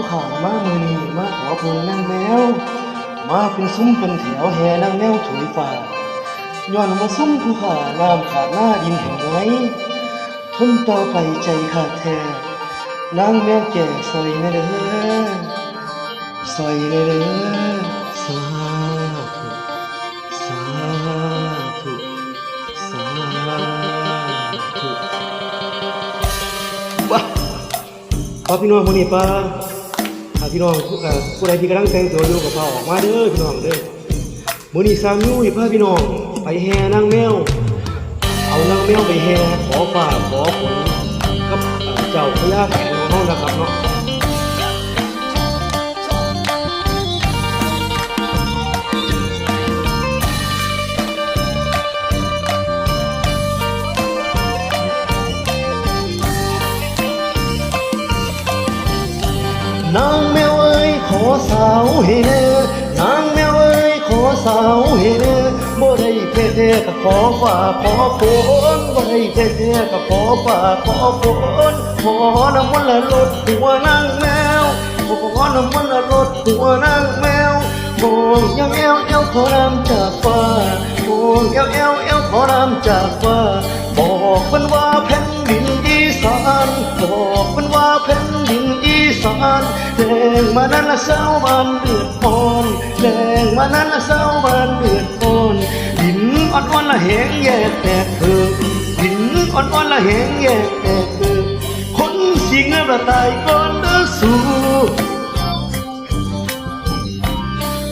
ู้ข่ามามือนี้มาขอพลนางแมว มาเป็นซุ้มเป็นแถวแห่นางแมวถุยฝ่าย้อนมาซุ้มผู้ข่าน้ำขาดหน้าดินแห่งไว้ทนต่อไปใจขาดแท้นางแมวแก่ซอยแน่เด้อซอยแน่เด้อสาธุสาธุสาธุว้าพี่น้องมื้อนี้ป้า ถ้าพี่น้องผู้เอ่อผู้ใดที่กำลังแต่งตัวอยู่ก็พาออกมาเด้อพี่น้องเด้อมื้อนี้ซามนิ้วนี่พาพี่น้อง ไปแห่นางแมว เอานางแมวไปแห่ขอฝ่าขอฝนกับเจ้าพญาแขนของเฮานะครับเนาะ นางแมวเอ้ยขอสาวให้แน่นางแมวเอ้ยขอสาวให้แน่บ่ได้เพเทก็ขอฝ่าขอฝนบ่ได้เพเทก็ขอฝ่าขอฝนขอน้ำมันละลดหัวนางแมวขอน้ำมันละลดหัวนางแมวมองยังแอวแอวขอนำจากฟ้ามองแอวแอวแอวขอนำจากฟ้าบอกมันว่าแผ่นดินอีสานบอกมันว่า อีสานแดงมานั้นละเศร้าบ้านเดือดร้อนแดงมานั้นละเศร้าบ้านเดือดร้อนดินอ่อนๆละแหงแยกแตกเธอดินอ่อนๆละแหงแยกแตกเธอคนสิงห์ละตายก่อนเด้อสู้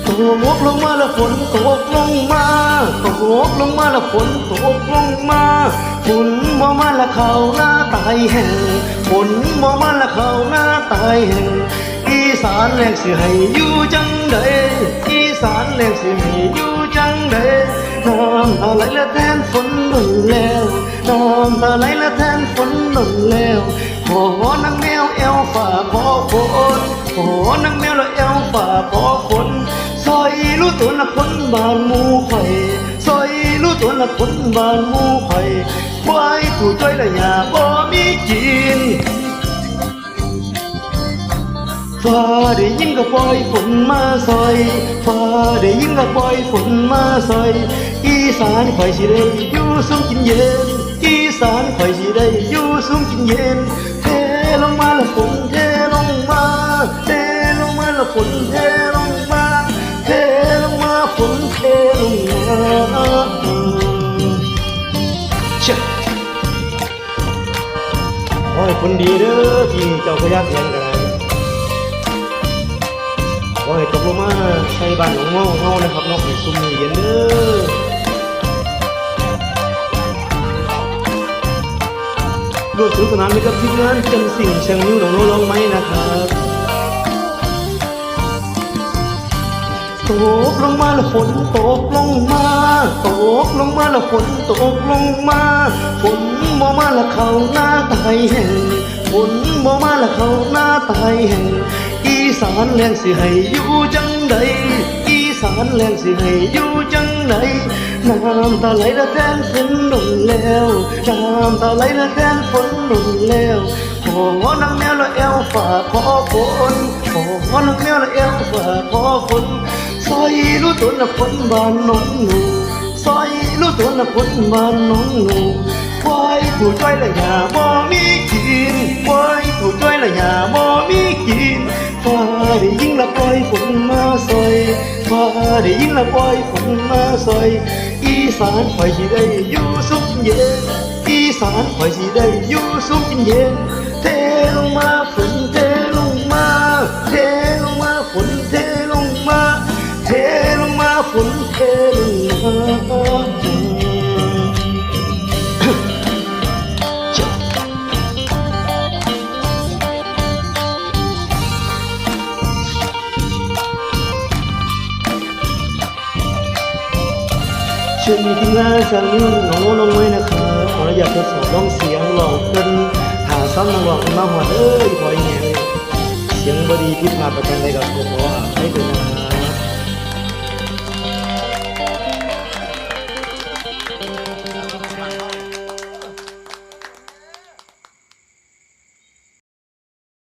ตกลงมาแล้วฝนตกลงมาตกลงมาแล้วฝนตกลงมาฝนมอมาแล้วเขาหน้ายแห่งฝนมอมาแล้วเขาหน้าตายแห่งอีสานแรงสิให้อยู่จังใดอีสานแรงสิให้อยู่จังใดน้ำตาไหลละแทนฝนหนุนแล้วน้ำตาไหลละแทนฝนหนุนแล้วขอนางแมวเอวฝ่าขอฝนขอนางแมวละเอวฝ่าขอฝนซอยรู้ตัวละคนบ้านหมูไข่ รู้ตัวละคนบ้านหมูไข่ไว้ผู้จ้อยละยาบ่มีกินฟ้าได้ยินก็ปล่อยฝนมาซอยฟ้าได้ยินก็ปล่อยฝนมาซอย อีสานข่อยสิได้อยู่สุขกินเย็น อีสานข่อยสิได้อยู่สุขกินเย็นเทลงมาละฝนเทลงมาเทลงมาละฝนเทลง คนดีเด้อพี่เจ้าพยักเห็นกันเลยโอ้ยตกลงมาใส่บ้านของเมาเมานะครับนอกให้ซุ่มเย็นเด้อร่วมสนุกสนานไปกับทีมงานจำสิ่งเชียงนิ้วหนองโน้ลองไหมนะครับ ตกลงมาแล้วฝนตกลงมา ตกลงมาแล้วฝนตกลงมา ฝนบ่มาแล้วเขาหน้าตายแห่งฝนบ่มาแล้วเขาหน้าตายแห่งอีสานแรงสิให้อยู่จังใดอีสานแรงสิให้อยู่จังไหนน้ำตาไหลละแทนฝนหนุนแล้วน้ำตาไหลละแทนฝนหนุนแล้วขอนางแมวละแอวฝาขอฝนขอนางแมวละแอวฝาขอฝน ซอยรู้ตัวละคนบ้านน้องหนูซอยรู้ตัวละคนบ้านน้องหนูควายถูกจ้อยละยาบ่มีกินควายถูกจ้อยละยาบ่มีกินฟ้าได้ยิงละปล่อยฝนมาซอยฟ้าได้ยิงละปล่อยฝนมาซอย อีสานข่อยสิได้อยู่สุขเย็นอีสานข่อยสิได้อยู่สุขเย็น ช่วยมีทีมงานสั่งน้องน้องไว้นะคะขออนุญาตทดสอบร้องเสียงหลอกเป็นหาซ้ำนักร้องมาหอดเอ้ยพออย่างเงี้ยเสียงบดีพิษมาประกันใดกับผมว่า